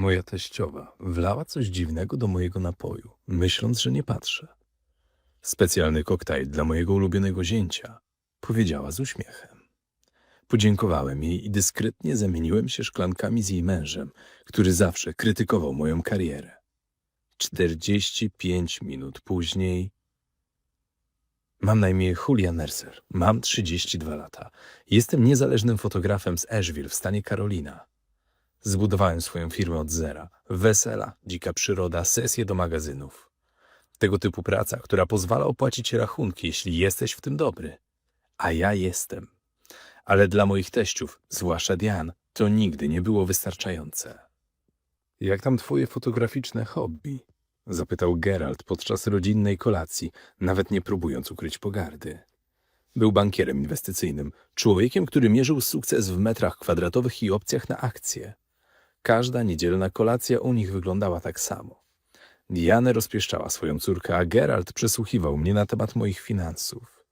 Moja teściowa wlała coś dziwnego do mojego napoju, myśląc, że nie patrzę. Specjalny koktajl dla mojego ulubionego zięcia, powiedziała z uśmiechem. Podziękowałem jej i dyskretnie zamieniłem się szklankami z jej mężem, który zawsze krytykował moją karierę. 45 minut później. Mam na imię Julia Mercer. Mam 32 lata. Jestem niezależnym fotografem z Asheville w stanie Carolina. Zbudowałem swoją firmę od zera. Wesela, dzika przyroda, sesje do magazynów. Tego typu praca, która pozwala opłacić rachunki, jeśli jesteś w tym dobry. A ja jestem. Ale dla moich teściów, zwłaszcza Dian, to nigdy nie było wystarczające. Jak tam twoje fotograficzne hobby? Zapytał Geralt podczas rodzinnej kolacji, nawet nie próbując ukryć pogardy. Był bankierem inwestycyjnym, człowiekiem, który mierzył sukces w metrach kwadratowych i opcjach na akcje. Każda niedzielna kolacja u nich wyglądała tak samo. Dianę rozpieszczała swoją córkę, a Geralt przesłuchiwał mnie na temat moich finansów.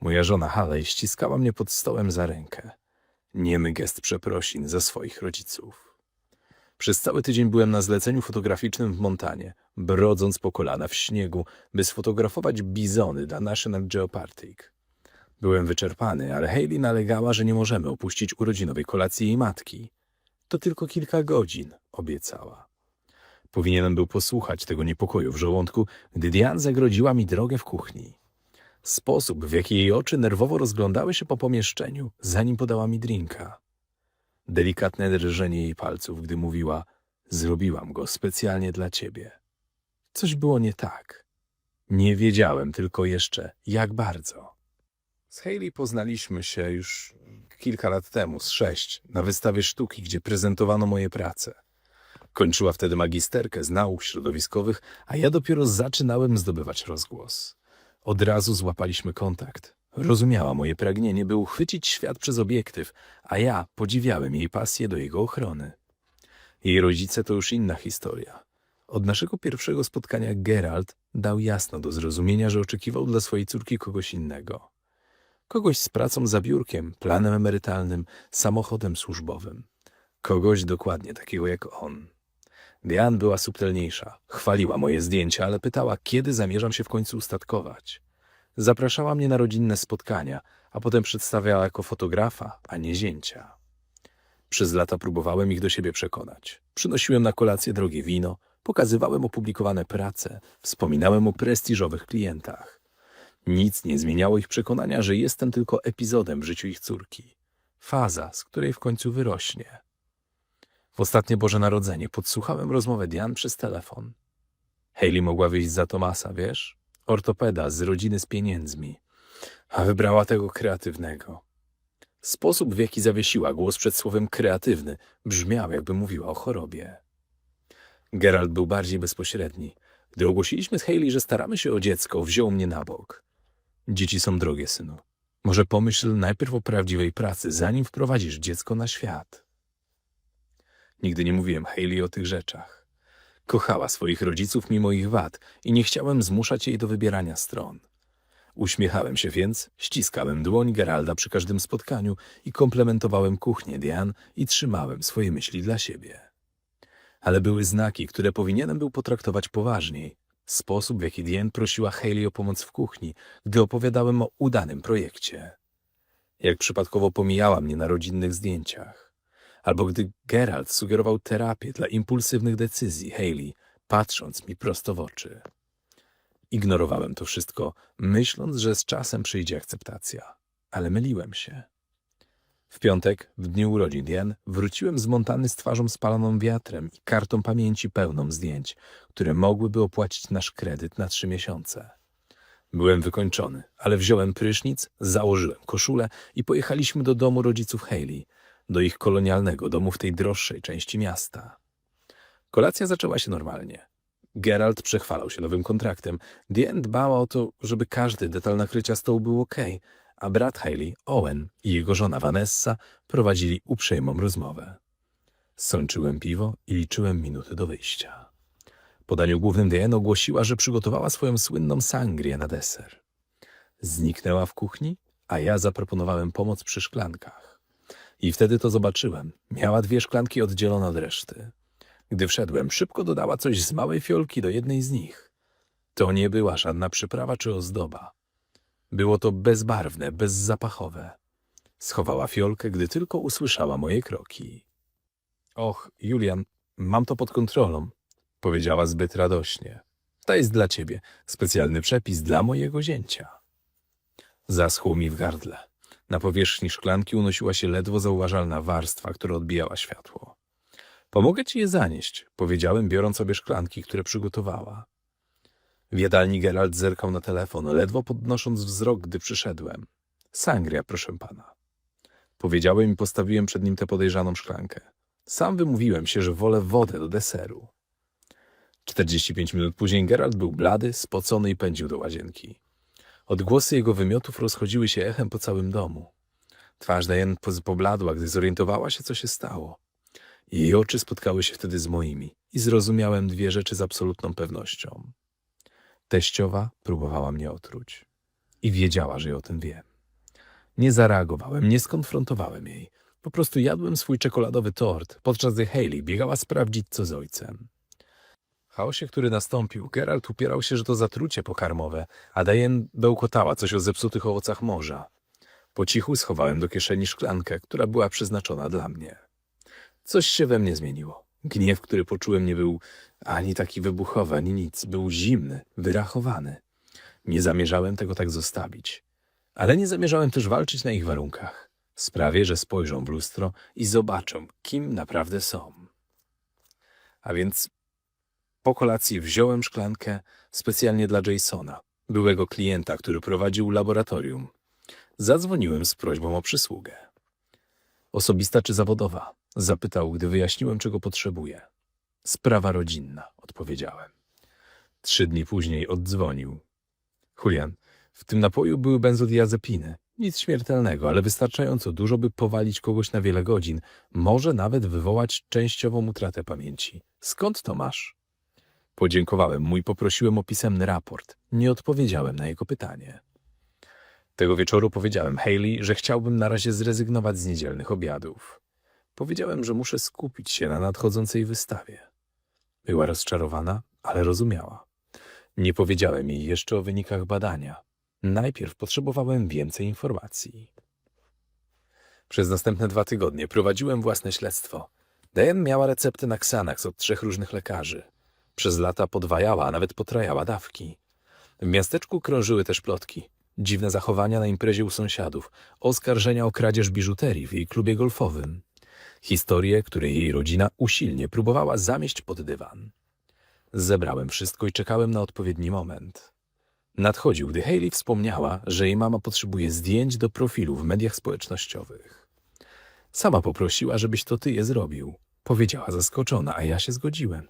Moja żona Haley ściskała mnie pod stołem za rękę. Niemy gest przeprosin ze swoich rodziców. Przez cały tydzień byłem na zleceniu fotograficznym w Montanie, brodząc po kolana w śniegu, by sfotografować bizony dla National Geopathic. Byłem wyczerpany, ale Hayley nalegała, że nie możemy opuścić urodzinowej kolacji jej matki. To tylko kilka godzin, obiecała. Powinienem był posłuchać tego niepokoju w żołądku, gdy Diane zagrodziła mi drogę w kuchni. Sposób, w jaki jej oczy nerwowo rozglądały się po pomieszczeniu, zanim podała mi drinka. Delikatne drżenie jej palców, gdy mówiła: Zrobiłam go specjalnie dla ciebie. Coś było nie tak. Nie wiedziałem tylko jeszcze, jak bardzo. Z Hayley poznaliśmy się już kilka lat temu, z sześć, na wystawie sztuki, gdzie prezentowano moje prace. Kończyła wtedy magisterkę z nauk środowiskowych, a ja dopiero zaczynałem zdobywać rozgłos. Od razu złapaliśmy kontakt. Rozumiała moje pragnienie, by uchwycić świat przez obiektyw, a ja podziwiałem jej pasję do jego ochrony. Jej rodzice to już inna historia. Od naszego pierwszego spotkania Geralt dał jasno do zrozumienia, że oczekiwał dla swojej córki kogoś innego. Kogoś z pracą za biurkiem, planem emerytalnym, samochodem służbowym. Kogoś dokładnie takiego jak on. Diane była subtelniejsza. Chwaliła moje zdjęcia, ale pytała, kiedy zamierzam się w końcu ustatkować. Zapraszała mnie na rodzinne spotkania, a potem przedstawiała jako fotografa, a nie zięcia. Przez lata próbowałem ich do siebie przekonać. Przynosiłem na kolację drogie wino, pokazywałem opublikowane prace, wspominałem o prestiżowych klientach. Nic nie zmieniało ich przekonania, że jestem tylko epizodem w życiu ich córki. Faza, z której w końcu wyrośnie. W ostatnie Boże Narodzenie podsłuchałem rozmowę Dian przez telefon. Hayley mogła wyjść za Tomasa, wiesz? Ortopeda z rodziny z pieniędzmi. A wybrała tego kreatywnego. Sposób, w jaki zawiesiła głos przed słowem kreatywny, brzmiał, jakby mówiła o chorobie. Geralt był bardziej bezpośredni. Gdy ogłosiliśmy z Hayley, że staramy się o dziecko, wziął mnie na bok. Dzieci są drogie, synu. Może pomyśl najpierw o prawdziwej pracy, zanim wprowadzisz dziecko na świat. Nigdy nie mówiłem Hayley o tych rzeczach. Kochała swoich rodziców mimo ich wad i nie chciałem zmuszać jej do wybierania stron. Uśmiechałem się więc, ściskałem dłoń Geralda przy każdym spotkaniu i komplementowałem kuchnię Diane i trzymałem swoje myśli dla siebie. Ale były znaki, które powinienem był potraktować poważniej. Sposób, w jaki Diane prosiła Hayley o pomoc w kuchni, gdy opowiadałem o udanym projekcie. Jak przypadkowo pomijała mnie na rodzinnych zdjęciach albo gdy Geralt sugerował terapię dla impulsywnych decyzji Hayley, patrząc mi prosto w oczy. Ignorowałem to wszystko, myśląc, że z czasem przyjdzie akceptacja, ale myliłem się. W piątek, w dniu urodzin Diane, wróciłem zmontany z twarzą spaloną wiatrem i kartą pamięci pełną zdjęć, które mogłyby opłacić nasz kredyt na trzy miesiące. Byłem wykończony, ale wziąłem prysznic, założyłem koszulę i pojechaliśmy do domu rodziców Hayley, do ich kolonialnego domu w tej droższej części miasta. Kolacja zaczęła się normalnie. Geralt przechwalał się nowym kontraktem. Diane dbała o to, żeby każdy detal nakrycia stołu był ok, a brat Hayley, Owen i jego żona Vanessa prowadzili uprzejmą rozmowę. Sączyłem piwo i liczyłem minuty do wyjścia. Po daniu głównym Diane ogłosiła, że przygotowała swoją słynną sangrię na deser. Zniknęła w kuchni, a ja zaproponowałem pomoc przy szklankach. I wtedy to zobaczyłem. Miała dwie szklanki oddzielone od reszty. Gdy wszedłem, szybko dodała coś z małej fiolki do jednej z nich. To nie była żadna przyprawa czy ozdoba. Było to bezbarwne, bezzapachowe. Schowała fiolkę, gdy tylko usłyszała moje kroki. Och, Julian, mam to pod kontrolą, powiedziała zbyt radośnie. To jest dla ciebie specjalny przepis dla mojego zięcia. Zaschło mi w gardle. Na powierzchni szklanki unosiła się ledwo zauważalna warstwa, która odbijała światło. Pomogę ci je zanieść, powiedziałem, biorąc sobie szklanki, które przygotowała. W jadalni Geralt zerkał na telefon, ledwo podnosząc wzrok, gdy przyszedłem. Sangria, proszę pana. Powiedziałem i postawiłem przed nim tę podejrzaną szklankę. Sam wymówiłem się, że wolę wodę do deseru. 45 minut później Geralt był blady, spocony i pędził do łazienki. Odgłosy jego wymiotów rozchodziły się echem po całym domu. Twarz Diane pobladła, gdy zorientowała się, co się stało. Jej oczy spotkały się wtedy z moimi i zrozumiałem dwie rzeczy z absolutną pewnością. Teściowa próbowała mnie otruć i wiedziała, że ja o tym wiem. Nie zareagowałem, nie skonfrontowałem jej. Po prostu jadłem swój czekoladowy tort, podczas gdy Hayley biegała sprawdzić, co z ojcem. W chaosie, który nastąpił, Geralt upierał się, że to zatrucie pokarmowe, a Diane bełkotała coś o zepsutych owocach morza. Po cichu schowałem do kieszeni szklankę, która była przeznaczona dla mnie. Coś się we mnie zmieniło. Gniew, który poczułem, nie był ani taki wybuchowy, ani nic. Był zimny, wyrachowany. Nie zamierzałem tego tak zostawić. Ale nie zamierzałem też walczyć na ich warunkach. Sprawię, że spojrzą w lustro i zobaczą, kim naprawdę są. A więc po kolacji wziąłem szklankę specjalnie dla Jasona, byłego klienta, który prowadził laboratorium. Zadzwoniłem z prośbą o przysługę. Osobista czy zawodowa? Zapytał, gdy wyjaśniłem, czego potrzebuję. Sprawa rodzinna, odpowiedziałem. Trzy dni później oddzwonił. Julian, w tym napoju były benzodiazepiny. Nic śmiertelnego, ale wystarczająco dużo, by powalić kogoś na wiele godzin. Może nawet wywołać częściową utratę pamięci. Skąd to masz? Podziękowałem mu i poprosiłem o pisemny raport. Nie odpowiedziałem na jego pytanie. Tego wieczoru powiedziałem Hayley, że chciałbym na razie zrezygnować z niedzielnych obiadów. Powiedziałem, że muszę skupić się na nadchodzącej wystawie. Była rozczarowana, ale rozumiała. Nie powiedziałem jej jeszcze o wynikach badania. Najpierw potrzebowałem więcej informacji. Przez następne dwa tygodnie prowadziłem własne śledztwo. Diane miała recepty na Xanax od trzech różnych lekarzy. Przez lata podwajała, a nawet potrajała dawki. W miasteczku krążyły też plotki. Dziwne zachowania na imprezie u sąsiadów, oskarżenia o kradzież biżuterii w jej klubie golfowym. Historie, które jej rodzina usilnie próbowała zamieść pod dywan. Zebrałem wszystko i czekałem na odpowiedni moment. Nadchodził, gdy Hayley wspomniała, że jej mama potrzebuje zdjęć do profilu w mediach społecznościowych. Sama poprosiła, żebyś to ty je zrobił. Powiedziała zaskoczona, a ja się zgodziłem.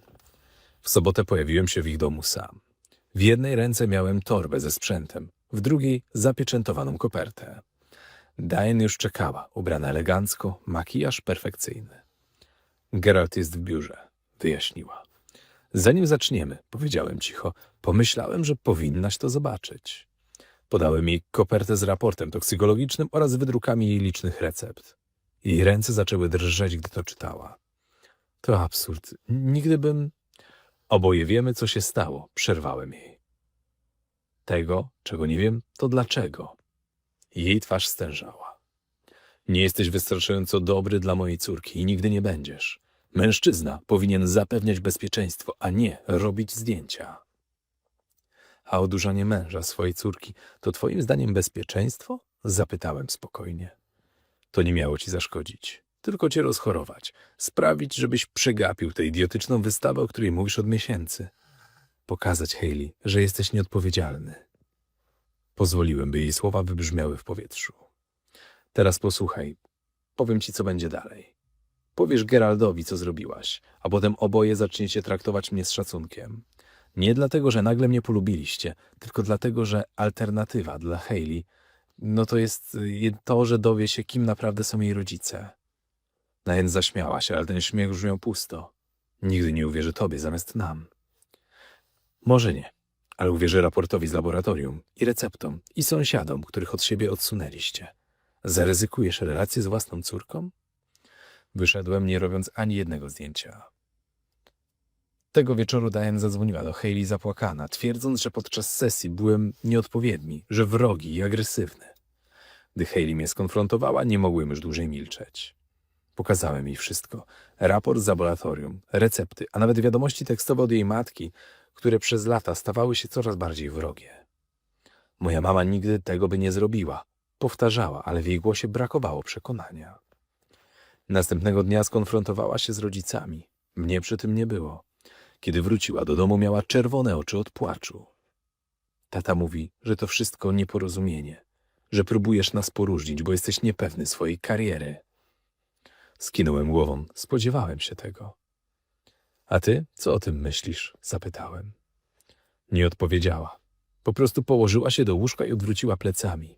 W sobotę pojawiłem się w ich domu sam. W jednej ręce miałem torbę ze sprzętem, w drugiej zapieczętowaną kopertę. Diane już czekała, ubrana elegancko, makijaż perfekcyjny. Geralt jest w biurze, wyjaśniła. Zanim zaczniemy, powiedziałem cicho, pomyślałem, że powinnaś to zobaczyć. Podałem jej kopertę z raportem toksykologicznym oraz wydrukami jej licznych recept. Jej ręce zaczęły drżeć, gdy to czytała. To absurd. Nigdy bym... Oboje wiemy, co się stało, przerwałem jej. Tego, czego nie wiem, to dlaczego. Jej twarz stężała. Nie jesteś wystarczająco dobry dla mojej córki i nigdy nie będziesz. Mężczyzna powinien zapewniać bezpieczeństwo, a nie robić zdjęcia. A odurzanie męża swojej córki to twoim zdaniem bezpieczeństwo? Zapytałem spokojnie. To nie miało ci zaszkodzić, tylko cię rozchorować, sprawić, żebyś przegapił tę idiotyczną wystawę, o której mówisz od miesięcy. Pokazać Hayley, że jesteś nieodpowiedzialny. Pozwoliłem, by jej słowa wybrzmiały w powietrzu. Teraz posłuchaj. Powiem ci, co będzie dalej. Powiesz Geraldowi, co zrobiłaś, a potem oboje zaczniecie traktować mnie z szacunkiem. Nie dlatego, że nagle mnie polubiliście, tylko dlatego, że alternatywa dla Hayley, no to jest y, to, że dowie się, kim naprawdę są jej rodzice. Diane zaśmiała się, ale ten śmiech brzmiał pusto. Nigdy nie uwierzy tobie zamiast nam. Może nie, ale uwierzy raportowi z laboratorium i receptom i sąsiadom, których od siebie odsunęliście. Zaryzykujesz relację z własną córką? Wyszedłem, nie robiąc ani jednego zdjęcia. Tego wieczoru Diane zadzwoniła do Hayley zapłakana, twierdząc, że podczas sesji byłem nieodpowiedni, że wrogi i agresywny. Gdy Hayley mnie skonfrontowała, nie mogłem już dłużej milczeć. Pokazałem jej wszystko. Raport z laboratorium, recepty, a nawet wiadomości tekstowe od jej matki, które przez lata stawały się coraz bardziej wrogie. Moja mama nigdy tego by nie zrobiła. Powtarzała, ale w jej głosie brakowało przekonania. Następnego dnia skonfrontowała się z rodzicami. Mnie przy tym nie było. Kiedy wróciła do domu, miała czerwone oczy od płaczu. Tata mówi, że to wszystko nieporozumienie, że próbujesz nas poróżnić, bo jesteś niepewny swojej kariery. Skinąłem głową, spodziewałem się tego. A ty, co o tym myślisz? zapytałem. Nie odpowiedziała. Po prostu położyła się do łóżka i odwróciła plecami.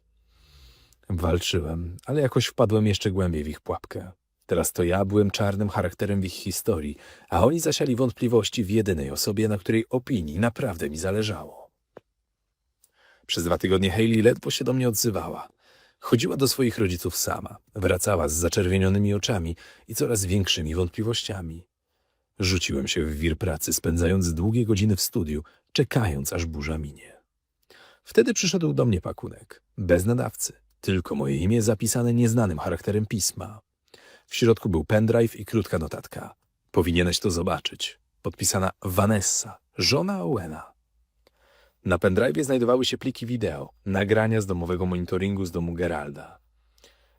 Walczyłem, ale jakoś wpadłem jeszcze głębiej w ich pułapkę. Teraz to ja byłem czarnym charakterem w ich historii, a oni zasiali wątpliwości w jedynej osobie, na której opinii naprawdę mi zależało. Przez dwa tygodnie Hayley ledwo się do mnie odzywała. Chodziła do swoich rodziców sama, wracała z zaczerwienionymi oczami i coraz większymi wątpliwościami. Rzuciłem się w wir pracy, spędzając długie godziny w studiu, czekając aż burza minie. Wtedy przyszedł do mnie pakunek, bez nadawcy, tylko moje imię zapisane nieznanym charakterem pisma. W środku był pendrive i krótka notatka. Powinieneś to zobaczyć. Podpisana Vanessa, żona Owena. Na pendrive znajdowały się pliki wideo, nagrania z domowego monitoringu z domu Geralda.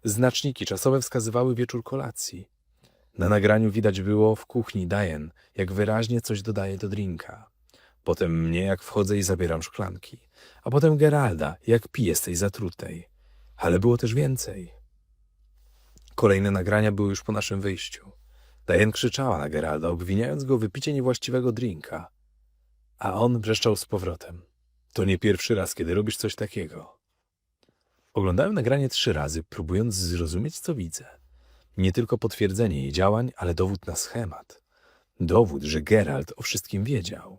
Znaczniki czasowe wskazywały wieczór kolacji. Na nagraniu widać było w kuchni Diane, jak wyraźnie coś dodaje do drinka. Potem mnie, jak wchodzę i zabieram szklanki. A potem Geralda, jak pije z tej zatrutej. Ale było też więcej. Kolejne nagrania były już po naszym wyjściu. Diane krzyczała na Geralda, obwiniając go o wypicie niewłaściwego drinka. A on wrzeszczał z powrotem. To nie pierwszy raz, kiedy robisz coś takiego. Oglądałem nagranie trzy razy, próbując zrozumieć, co widzę. Nie tylko potwierdzenie jej działań, ale dowód na schemat. Dowód, że Geralt o wszystkim wiedział.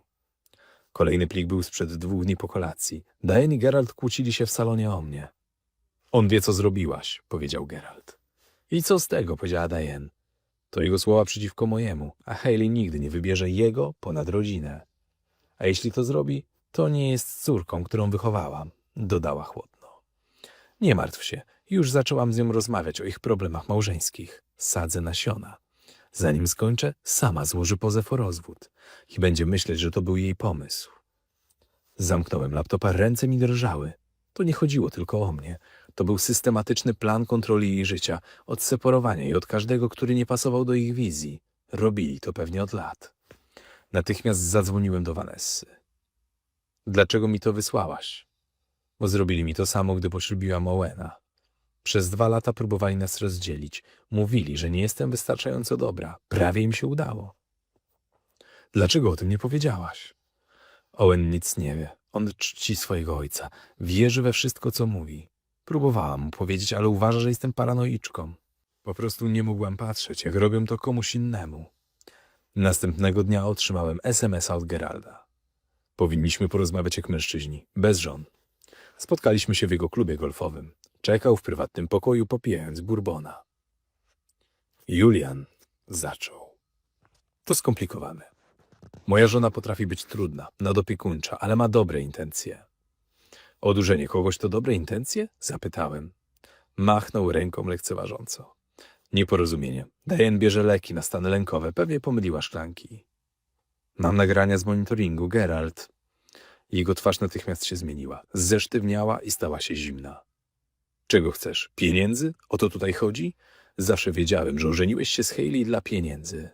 Kolejny plik był sprzed dwóch dni po kolacji. Diane i Geralt kłócili się w salonie o mnie. On wie, co zrobiłaś, powiedział Geralt. I co z tego, powiedziała Diane. To jego słowa przeciwko mojemu, a Hayley nigdy nie wybierze jego ponad rodzinę. A jeśli to zrobi, to nie jest córką, którą wychowałam, dodała chłodno. Nie martw się, już zaczęłam z nią rozmawiać o ich problemach małżeńskich. Sadzę nasiona. Zanim skończę, sama złoży pozew o rozwód i będzie myśleć, że to był jej pomysł. Zamknąłem laptopa, ręce mi drżały. To nie chodziło tylko o mnie. To był systematyczny plan kontroli jej życia, odseparowania jej od każdego, który nie pasował do ich wizji. Robili to pewnie od lat. Natychmiast zadzwoniłem do Vanessy. Dlaczego mi to wysłałaś? Bo zrobili mi to samo, gdy poślubiłam Owena. Przez dwa lata próbowali nas rozdzielić. Mówili, że nie jestem wystarczająco dobra. Prawie im się udało. Dlaczego o tym nie powiedziałaś? Owen nic nie wie. On czci swojego ojca. Wierzy we wszystko, co mówi. Próbowałam mu powiedzieć, ale uważa, że jestem paranoiczką. Po prostu nie mogłam patrzeć, jak robią to komuś innemu. Następnego dnia otrzymałem SMS-a od Geralda. Powinniśmy porozmawiać jak mężczyźni, bez żon. Spotkaliśmy się w jego klubie golfowym. Czekał w prywatnym pokoju, popijając bourbona. Julian zaczął. To skomplikowane. Moja żona potrafi być trudna, nadopiekuńcza, ale ma dobre intencje. Odurzenie kogoś to dobre intencje? Zapytałem. Machnął ręką lekceważąco. Nieporozumienie. Diane bierze leki na stany lękowe. Pewnie pomyliła szklanki. Mam nagrania z monitoringu, Geralt. Jego twarz natychmiast się zmieniła. Zesztywniała i stała się zimna. Czego chcesz? Pieniędzy? O to tutaj chodzi? Zawsze wiedziałem, że ożeniłeś się z Hayley dla pieniędzy.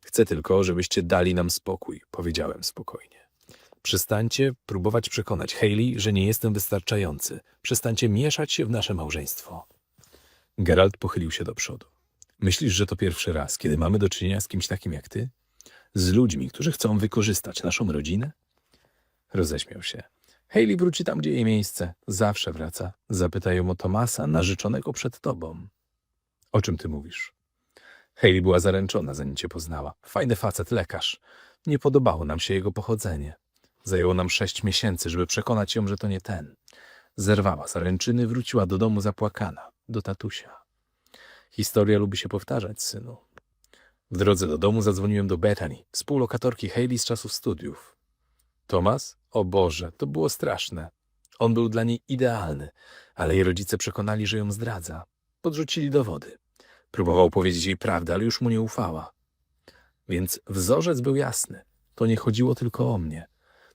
Chcę tylko, żebyście dali nam spokój, powiedziałem spokojnie. Przestańcie próbować przekonać Hayley, że nie jestem wystarczający. Przestańcie mieszać się w nasze małżeństwo. Geralt pochylił się do przodu. Myślisz, że to pierwszy raz, kiedy mamy do czynienia z kimś takim jak ty? Z ludźmi, którzy chcą wykorzystać naszą rodzinę? Roześmiał się. Hayley wróci tam, gdzie jej miejsce. Zawsze wraca. Zapytaj ją o Tomasa, narzeczonego przed tobą. O czym ty mówisz? Hayley była zaręczona, zanim cię poznała. Fajny facet, lekarz. Nie podobało nam się jego pochodzenie. Zajęło nam sześć miesięcy, żeby przekonać ją, że to nie ten. Zerwała zaręczyny, wróciła do domu zapłakana, do tatusia. Historia lubi się powtarzać, synu. W drodze do domu zadzwoniłem do Bethany, współlokatorki Hayley z czasów studiów. Tomas? O Boże, to było straszne. On był dla niej idealny, ale jej rodzice przekonali, że ją zdradza. Podrzucili do wody. Próbował powiedzieć jej prawdę, ale już mu nie ufała. Więc wzorzec był jasny. To nie chodziło tylko o mnie.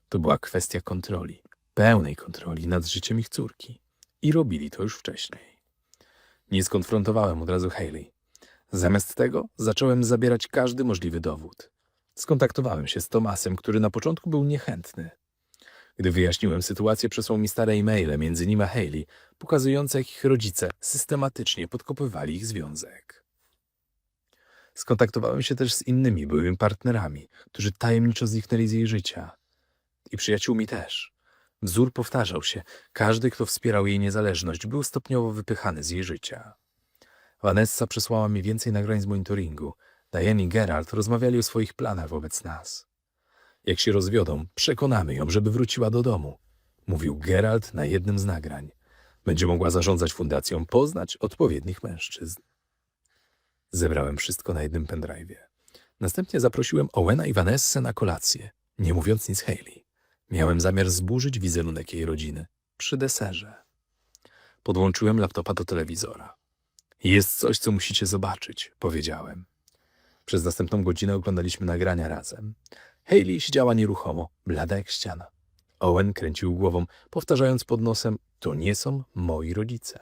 To była kwestia kontroli, pełnej kontroli nad życiem ich córki. I robili to już wcześniej. Nie skonfrontowałem od razu Hayley. Zamiast tego zacząłem zabierać każdy możliwy dowód. Skontaktowałem się z Tomasem, który na początku był niechętny. Gdy wyjaśniłem sytuację, przesłał mi stare e-maile między nim a Hayley, pokazujące jak ich rodzice systematycznie podkopywali ich związek. Skontaktowałem się też z innymi byłymi partnerami, którzy tajemniczo zniknęli z jej życia. I przyjaciółmi też. Wzór powtarzał się. Każdy, kto wspierał jej niezależność, był stopniowo wypychany z jej życia. Vanessa przesłała mi więcej nagrań z monitoringu. Diane i Geralt rozmawiali o swoich planach wobec nas. Jak się rozwiodą, przekonamy ją, żeby wróciła do domu, mówił Geralt na jednym z nagrań. Będzie mogła zarządzać fundacją, poznać odpowiednich mężczyzn. Zebrałem wszystko na jednym pendrive'ie. Następnie zaprosiłem Owena i Vanessę na kolację, nie mówiąc nic Hayley. Miałem zamiar zburzyć wizerunek jej rodziny przy deserze. Podłączyłem laptopa do telewizora. Jest coś, co musicie zobaczyć, powiedziałem. Przez następną godzinę oglądaliśmy nagrania razem. Hayley siedziała nieruchomo, blada jak ściana. Owen kręcił głową, powtarzając pod nosem: To nie są moi rodzice.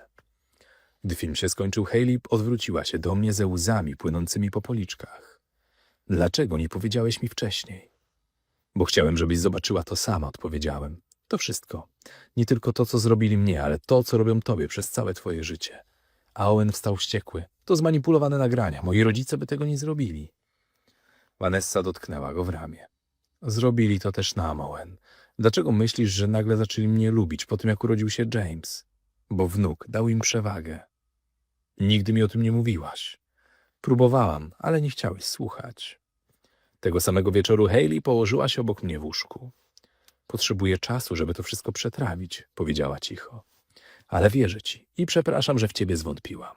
Gdy film się skończył, Hayley odwróciła się do mnie ze łzami płynącymi po policzkach. Dlaczego nie powiedziałeś mi wcześniej? Bo chciałem, żebyś zobaczyła to sama, odpowiedziałem. To wszystko. Nie tylko to, co zrobili mnie, ale to, co robią tobie przez całe twoje życie. A Owen wstał wściekły. To zmanipulowane nagrania. Moi rodzice by tego nie zrobili. Vanessa dotknęła go w ramię. Zrobili to też nam, Owen. Dlaczego myślisz, że nagle zaczęli mnie lubić po tym, jak urodził się James? Bo wnuk dał im przewagę. Nigdy mi o tym nie mówiłaś. Próbowałam, ale nie chciałeś słuchać. Tego samego wieczoru Hayley położyła się obok mnie w łóżku. Potrzebuję czasu, żeby to wszystko przetrawić, powiedziała cicho. Ale wierzę ci i przepraszam, że w ciebie zwątpiłam.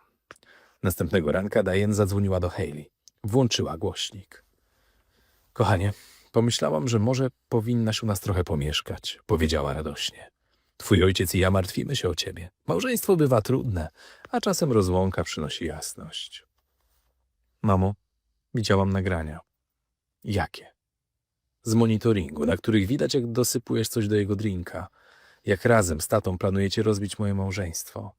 Następnego ranka Diane zadzwoniła do Hayley. Włączyła głośnik. Kochanie, pomyślałam, że może powinnaś u nas trochę pomieszkać, powiedziała radośnie. Twój ojciec i ja martwimy się o ciebie. Małżeństwo bywa trudne, a czasem rozłąka przynosi jasność. Mamo, widziałam nagrania. Jakie? Z monitoringu, na których widać, jak dosypujesz coś do jego drinka. Jak razem z tatą planujecie rozbić moje małżeństwo.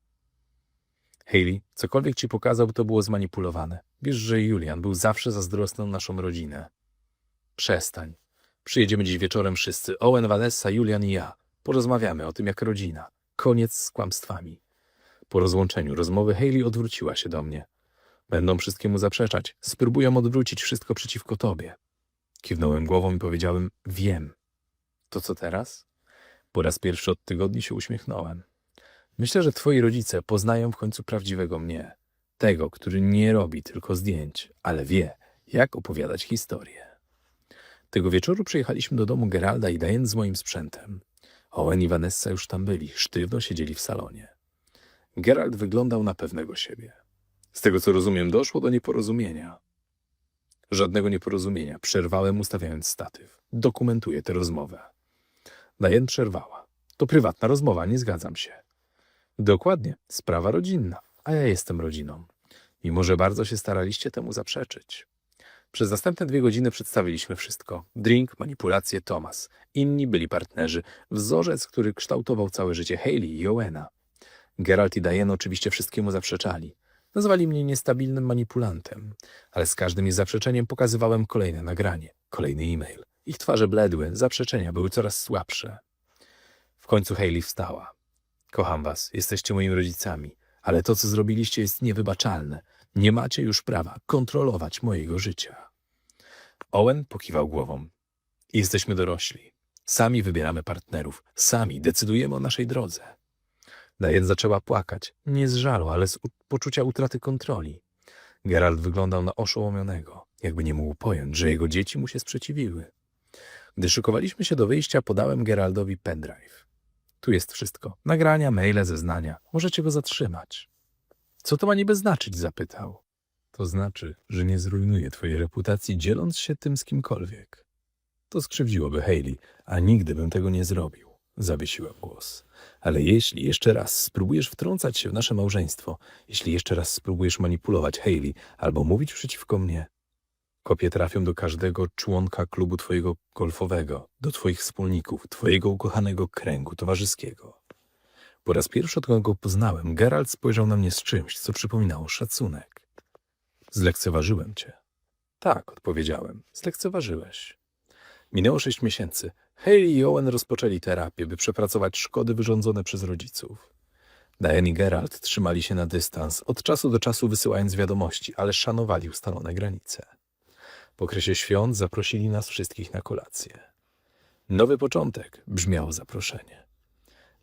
Hayley, cokolwiek ci pokazał, to było zmanipulowane. Wiesz, że Julian był zawsze zazdrosny o naszą rodzinę. Przestań. Przyjedziemy dziś wieczorem wszyscy. Owen, Vanessa, Julian i ja. Porozmawiamy o tym jak rodzina. Koniec z kłamstwami. Po rozłączeniu rozmowy Hayley odwróciła się do mnie. Będą wszystkiemu zaprzeczać. Spróbują odwrócić wszystko przeciwko tobie. Kiwnąłem głową i powiedziałem, wiem. To co teraz? Po raz pierwszy od tygodni się uśmiechnąłem. Myślę, że twoi rodzice poznają w końcu prawdziwego mnie. Tego, który nie robi tylko zdjęć, ale wie, jak opowiadać historię. Tego wieczoru przyjechaliśmy do domu Geralda i Diane z moim sprzętem. Owen i Vanessa już tam byli, sztywno siedzieli w salonie. Gerald wyglądał na pewnego siebie. Z tego co rozumiem, doszło do nieporozumienia. Żadnego nieporozumienia. Przerwałem, ustawiając statyw. Dokumentuję tę rozmowę. Diane przerwała. To prywatna rozmowa, nie zgadzam się. Dokładnie, sprawa rodzinna, a ja jestem rodziną. Mimo, że bardzo się staraliście temu zaprzeczyć. Przez następne dwie godziny przedstawiliśmy wszystko. Drink, manipulacje, Thomas. Inni byli partnerzy. Wzorzec, który kształtował całe życie Hayley i Owena. Geralt i Diane oczywiście wszystkiemu zaprzeczali. Nazwali mnie niestabilnym manipulantem, ale z każdym ich zaprzeczeniem pokazywałem kolejne nagranie, kolejny e-mail. Ich twarze bledły, zaprzeczenia były coraz słabsze. W końcu Hayley wstała. Kocham was, jesteście moimi rodzicami, ale to, co zrobiliście, jest niewybaczalne. Nie macie już prawa kontrolować mojego życia. Owen pokiwał głową. Jesteśmy dorośli. Sami wybieramy partnerów, sami decydujemy o naszej drodze. Diane zaczęła płakać, nie z żalu, ale z poczucia utraty kontroli. Geralt wyglądał na oszołomionego, jakby nie mógł pojąć, że jego dzieci mu się sprzeciwiły. Gdy szykowaliśmy się do wyjścia, podałem Geraldowi pendrive. Tu jest wszystko. Nagrania, maile, zeznania. Możecie go zatrzymać. Co to ma niby znaczyć? zapytał. To znaczy, że nie zrujnuję twojej reputacji, dzieląc się tym z kimkolwiek. To skrzywdziłoby Hayley, a nigdy bym tego nie zrobił. Zawiesiłem głos. Ale jeśli jeszcze raz spróbujesz wtrącać się w nasze małżeństwo, jeśli jeszcze raz spróbujesz manipulować Hayley albo mówić przeciwko mnie, kopie trafią do każdego członka klubu twojego golfowego, do twoich wspólników, twojego ukochanego kręgu towarzyskiego. Po raz pierwszy, odkąd go poznałem, Geralt spojrzał na mnie z czymś, co przypominało szacunek. Zlekceważyłem cię. Tak, odpowiedziałem. Zlekceważyłeś. Minęło sześć miesięcy. Haley i Owen rozpoczęli terapię, by przepracować szkody wyrządzone przez rodziców. Diane i Geralt trzymali się na dystans, od czasu do czasu wysyłając wiadomości, ale szanowali ustalone granice. Po okresie świąt zaprosili nas wszystkich na kolację. Nowy początek brzmiało zaproszenie.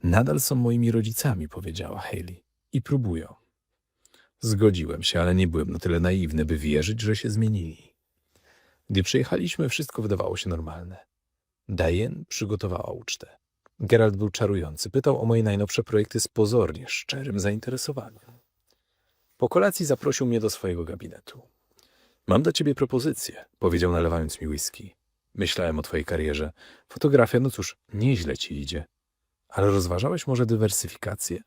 Nadal są moimi rodzicami, powiedziała Haley, i próbują. Zgodziłem się, ale nie byłem na tyle naiwny, by wierzyć, że się zmienili. Gdy przyjechaliśmy, wszystko wydawało się normalne. Diane przygotowała ucztę. Geralt był czarujący. Pytał o moje najnowsze projekty z pozornie szczerym zainteresowaniem. Po kolacji zaprosił mnie do swojego gabinetu. Mam do ciebie propozycję, powiedział nalewając mi whisky. Myślałem o twojej karierze. Fotografia, no cóż, nieźle ci idzie. Ale rozważałeś może dywersyfikację?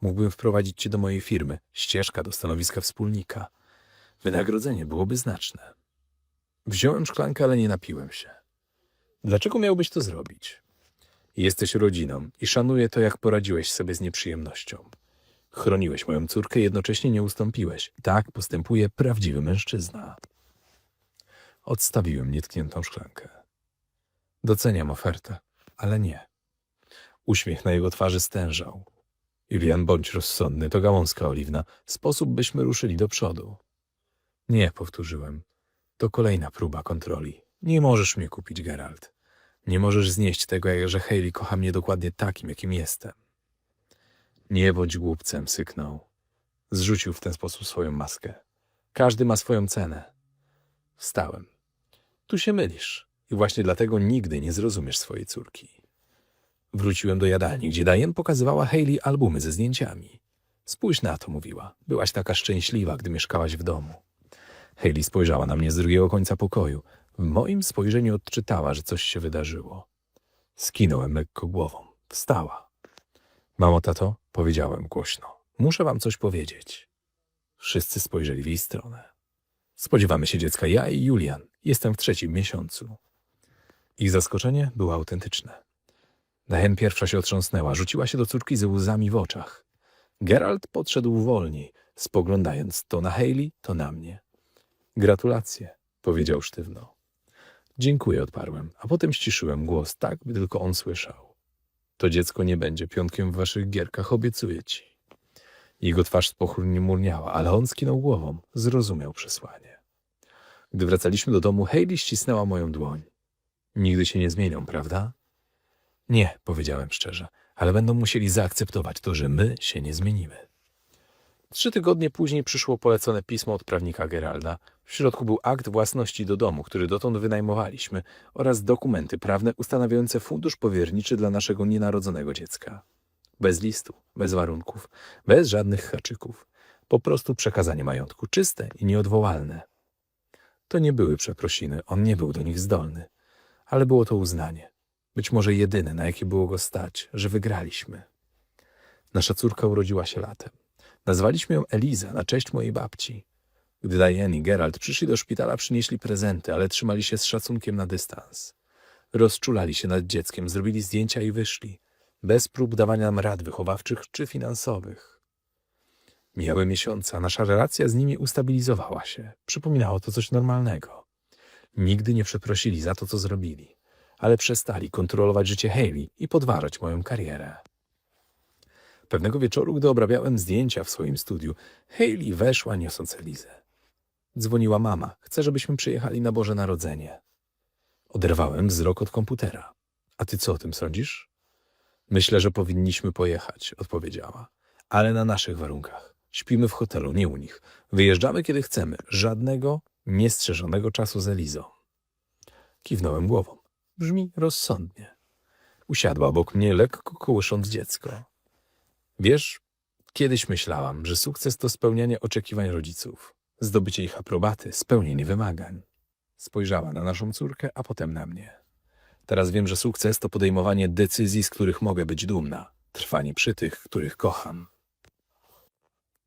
Mógłbym wprowadzić cię do mojej firmy. Ścieżka do stanowiska wspólnika. Wynagrodzenie byłoby znaczne. Wziąłem szklankę, ale nie napiłem się. Dlaczego miałbyś to zrobić? Jesteś rodziną i szanuję to, jak poradziłeś sobie z nieprzyjemnością. Chroniłeś moją córkę, jednocześnie nie ustąpiłeś. Tak postępuje prawdziwy mężczyzna. Odstawiłem nietkniętą szklankę. Doceniam ofertę, ale nie. Uśmiech na jego twarzy stężał. Julian, bądź rozsądny, to gałązka oliwna. Sposób, byśmy ruszyli do przodu. Nie, powtórzyłem. To kolejna próba kontroli. Nie możesz mnie kupić, Geralt. Nie możesz znieść tego, że Hayley kocha mnie dokładnie takim, jakim jestem. Nie bądź głupcem, syknął. Zrzucił w ten sposób swoją maskę. Każdy ma swoją cenę. Wstałem. Tu się mylisz. I właśnie dlatego nigdy nie zrozumiesz swojej córki. Wróciłem do jadalni, gdzie Diane pokazywała Hayley albumy ze zdjęciami. Spójrz na to, mówiła. Byłaś taka szczęśliwa, gdy mieszkałaś w domu. Hayley spojrzała na mnie z drugiego końca pokoju. W moim spojrzeniu odczytała, że coś się wydarzyło. Skinąłem lekko głową. Wstała. Mamo, tato, powiedziałem głośno. Muszę wam coś powiedzieć. Wszyscy spojrzeli w jej stronę. Spodziewamy się dziecka ja i Julian. Jestem w trzecim miesiącu. Ich zaskoczenie było autentyczne. Diane pierwsza się otrząsnęła, rzuciła się do córki ze łzami w oczach. Geralt podszedł wolniej, spoglądając to na Hayley, to na mnie. Gratulacje, powiedział sztywno. Dziękuję, odparłem, a potem ściszyłem głos tak, by tylko on słyszał. To dziecko nie będzie piątkiem w waszych gierkach, obiecuję ci. Jego twarz pochórnie murniała, ale on skinął głową, zrozumiał przesłanie. Gdy wracaliśmy do domu, Hayley ścisnęła moją dłoń. Nigdy się nie zmienią, prawda? Nie, powiedziałem szczerze, ale będą musieli zaakceptować to, że my się nie zmienimy. Trzy tygodnie później przyszło polecone pismo od prawnika Geralda. W środku był akt własności do domu, który dotąd wynajmowaliśmy, oraz dokumenty prawne ustanawiające fundusz powierniczy dla naszego nienarodzonego dziecka. Bez listu, bez warunków, bez żadnych haczyków. Po prostu przekazanie majątku czyste i nieodwołalne. To nie były przeprosiny, on nie był do nich zdolny, ale było to uznanie. Być może jedyne, na jakie było go stać, że wygraliśmy. Nasza córka urodziła się latem. Nazwaliśmy ją Eliza na cześć mojej babci. Gdy Diane i Geralt przyszli do szpitala, przynieśli prezenty, ale trzymali się z szacunkiem na dystans. Rozczulali się nad dzieckiem, zrobili zdjęcia i wyszli, bez prób dawania nam rad wychowawczych czy finansowych. Mijały miesiące, a nasza relacja z nimi ustabilizowała się. Przypominało to coś normalnego. Nigdy nie przeprosili za to, co zrobili, ale przestali kontrolować życie Hayley i podważać moją karierę. Pewnego wieczoru, gdy obrabiałem zdjęcia w swoim studiu, Hayley weszła niosąc Elizę. Dzwoniła mama. Chce, żebyśmy przyjechali na Boże Narodzenie. Oderwałem wzrok od komputera. A ty co o tym sądzisz? Myślę, że powinniśmy pojechać, odpowiedziała. Ale na naszych warunkach. Śpimy w hotelu, nie u nich. Wyjeżdżamy, kiedy chcemy. Żadnego niestrzeżonego czasu z Elizą. Kiwnąłem głową. Brzmi rozsądnie. Usiadła obok mnie, lekko kołysząc dziecko. Wiesz, kiedyś myślałam, że sukces to spełnianie oczekiwań rodziców. zdobycie ich aprobaty, spełnienie wymagań. Spojrzała na naszą córkę, a potem na mnie. Teraz wiem, że sukces to podejmowanie decyzji, z których mogę być dumna, trwanie przy tych, których kocham.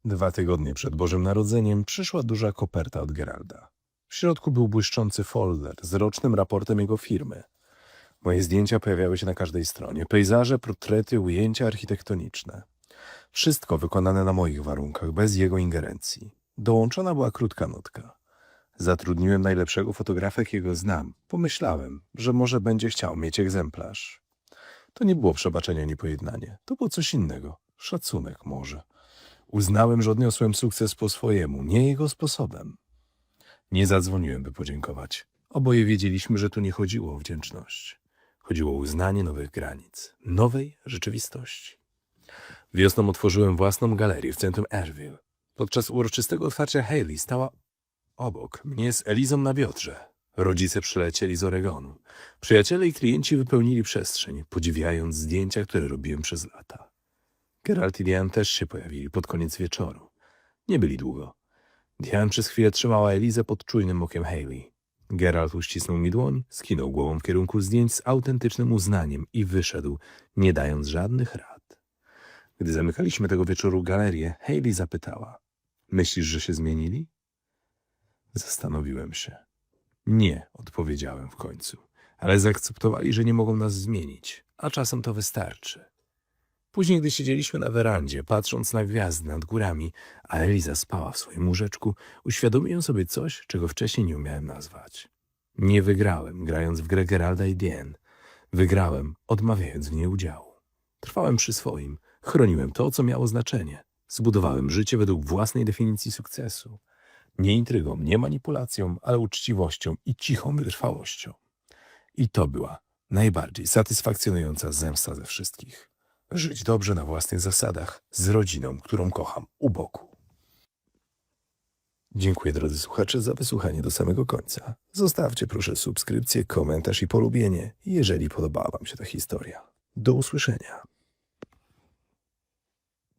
Dwa tygodnie przed Bożym Narodzeniem przyszła duża koperta od Geralda. W środku był błyszczący folder z rocznym raportem jego firmy. Moje zdjęcia pojawiały się na każdej stronie. Pejzaże, portrety, ujęcia architektoniczne. Wszystko wykonane na moich warunkach, bez jego ingerencji. Dołączona była krótka notka. Zatrudniłem najlepszego fotografa, jakiego znam. Pomyślałem, że może będzie chciał mieć egzemplarz. To nie było przebaczenie ani pojednanie. To było coś innego. Szacunek może. Uznałem, że odniosłem sukces po swojemu, nie jego sposobem. Nie zadzwoniłem, by podziękować. Oboje wiedzieliśmy, że tu nie chodziło o wdzięczność. Chodziło o uznanie nowych granic, nowej rzeczywistości. Wiosną otworzyłem własną galerię w centrum Asheville. Podczas uroczystego otwarcia Haley stała obok mnie z Elizą na biodrze. Rodzice przylecieli z Oregonu. Przyjaciele i klienci wypełnili przestrzeń, podziwiając zdjęcia, które robiłem przez lata. Geralt i Diane też się pojawili pod koniec wieczoru. Nie byli długo. Diane przez chwilę trzymała Elizę pod czujnym okiem Haley. Geralt uścisnął mi dłoń, skinął głową w kierunku zdjęć z autentycznym uznaniem i wyszedł, nie dając żadnych rad. Gdy zamykaliśmy tego wieczoru galerię, Haley zapytała: Myślisz, że się zmienili? Zastanowiłem się. Nie, odpowiedziałem w końcu, ale zaakceptowali, że nie mogą nas zmienić, a czasem to wystarczy. Później, gdy siedzieliśmy na werandzie, patrząc na gwiazdy nad górami, a Eliza spała w swoim łóżeczku, uświadomiłem sobie coś, czego wcześniej nie umiałem nazwać. Nie wygrałem, grając w grę Geralda i Dien. Wygrałem, odmawiając w niej udziału. Trwałem przy swoim, chroniłem to, co miało znaczenie. Zbudowałem życie według własnej definicji sukcesu. Nie intrygą, nie manipulacją, ale uczciwością i cichą wytrwałością. I to była najbardziej satysfakcjonująca zemsta ze wszystkich. Żyć dobrze na własnych zasadach, z rodziną, którą kocham, u boku. Dziękuję drodzy słuchacze za wysłuchanie do samego końca. Zostawcie proszę subskrypcję, komentarz i polubienie, jeżeli podobała Wam się ta historia. Do usłyszenia.